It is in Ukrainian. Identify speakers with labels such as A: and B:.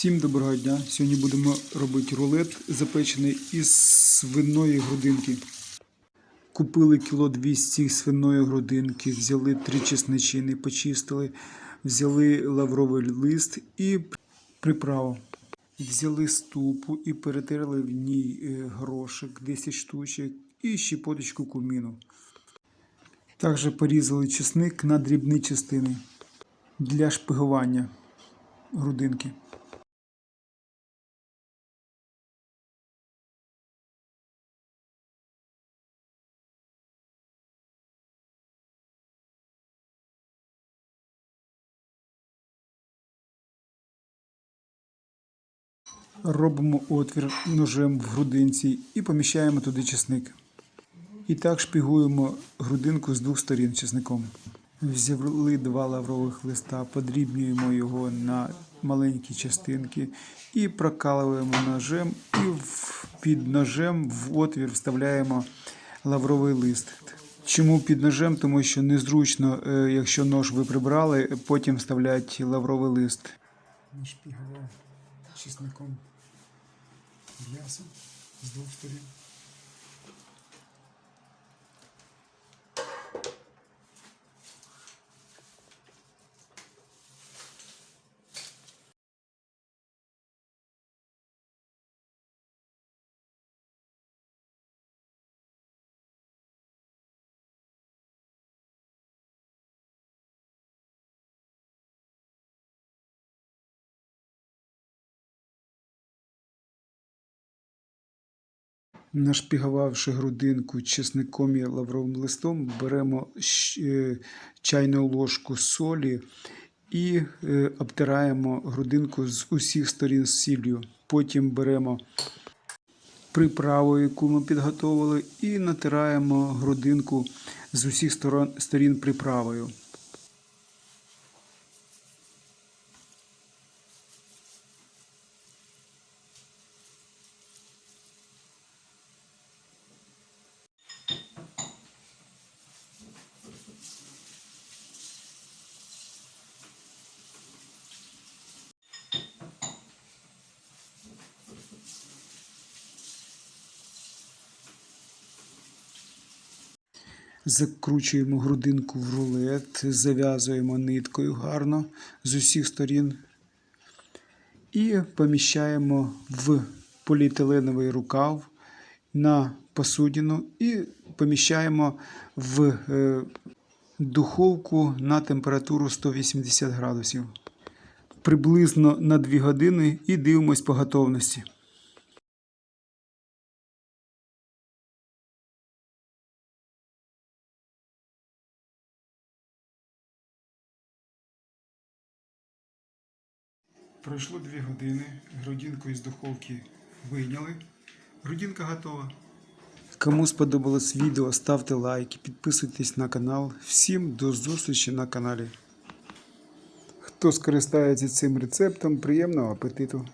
A: Всім доброго дня! Сьогодні будемо робити рулет, запечений із свиної грудинки. Купили кіло 200 свиної грудинки, взяли три чесничини, почистили, взяли лавровий лист і приправу. Взяли ступу і перетерли в ній е, горошок 10 штучок і щепоточку куміну. Також порізали чесник на дрібні частини для шпигування грудинки. Робимо отвір ножем в грудинці і поміщаємо туди чесник. І так шпігуємо грудинку з двох сторін чесником. Взяли два лаврових листа, подрібнюємо його на маленькі частинки і прокалуємо ножем, і під ножем в отвір вставляємо лавровий лист. Чому під ножем? Тому що незручно, е, якщо нож ви прибрали, потім вставляти лавровий лист. Нашпігував чесником м'ясо з двох сторін. Нашпігувавши грудинку чесником і лавровим листом, беремо е, чайну ложку солі і е, обтираємо грудинку з усіх сторін сіллю. Потім беремо приправу, яку ми підготовили, і натираємо грудинку з усіх сторін приправою. Закручуємо грудинку в рулет, зав'язуємо ниткою гарно з усіх сторін і поміщаємо в поліетиленовий рукав на посудину і поміщаємо в е, духовку на температуру 180 градусів. Приблизно на 2 години і дивимось по готовності. Пройшло 2 години, грудинку із духовки вийняли. Грудинка готова. Кому сподобалось відео, ставте лайки, підписуйтесь на канал. Всім до зустрічі на каналі. Хто скористається цим рецептом, приємного апетиту!